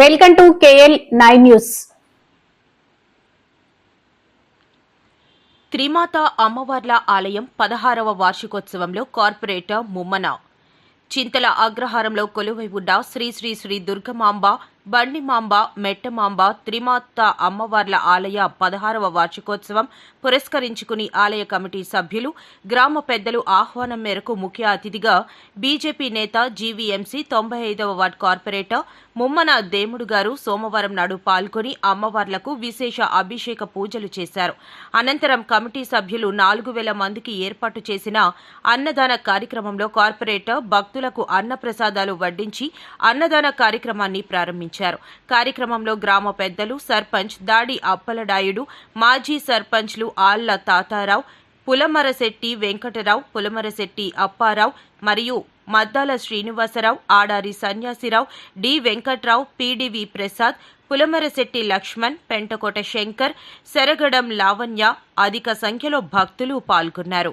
Welcome to KL nine news. త్రిమాత అమ్మవార్ల ఆలయం పదహారవ వార్షికోత్సవంలో కార్పొరేటర్ ముమ్మన. చింతల అగ్రహారంలో కొలువై ఉన్న శ్రీ శ్రీ శ్రీ దుర్గమాంబ బండిమాంబ మెట్టమాంబ త్రిమాత అమ్మవార్ల ఆలయ పదహారవ వార్షికోత్సవం పురస్కరించుకుని ఆలయ కమిటీ సభ్యులు గ్రామ పెద్దలు ఆహ్వానం మేరకు ముఖ్య అతిథిగా బీజేపీ నేత జీవీఎంసీ తొంభై ఐదవ వార్డ్ కార్పొరేటర్ ముమ్మన దేముడు గారు సోమవారం నాడు పాల్గొని అమ్మవార్లకు విశేష అభిషేక పూజలు చేశారు. అనంతరం కమిటీ సభ్యులు నాలుగు వేల మందికి ఏర్పాటు చేసిన అన్నదాన కార్యక్రమంలో కార్పొరేటర్ భక్తులకు అన్నప్రసాదాలు వడ్డించి అన్నదాన కార్యక్రమాన్ని ప్రారంభించారు. కార్యక్రమంలో గ్రామ పెద్దలు సర్పంచ్ దాడి అప్పలడాయుడు మాజీ సర్పంచ్లు ఆళ్ళ తాతారావు పులమరశెట్టి వెంకటరావు పులమరశెట్టి అప్పారావు మరియు మద్దాల శ్రీనివాసరావు ఆడారి సన్యాసిరావు డి వెంకట్రావు పీడివి ప్రసాద్ పులమరశెట్టి లక్ష్మణ్ పెంటకోట శంకర్ సెరగడం లావణ్య అధిక సంఖ్యలో భక్తులు పాల్గొన్నారు.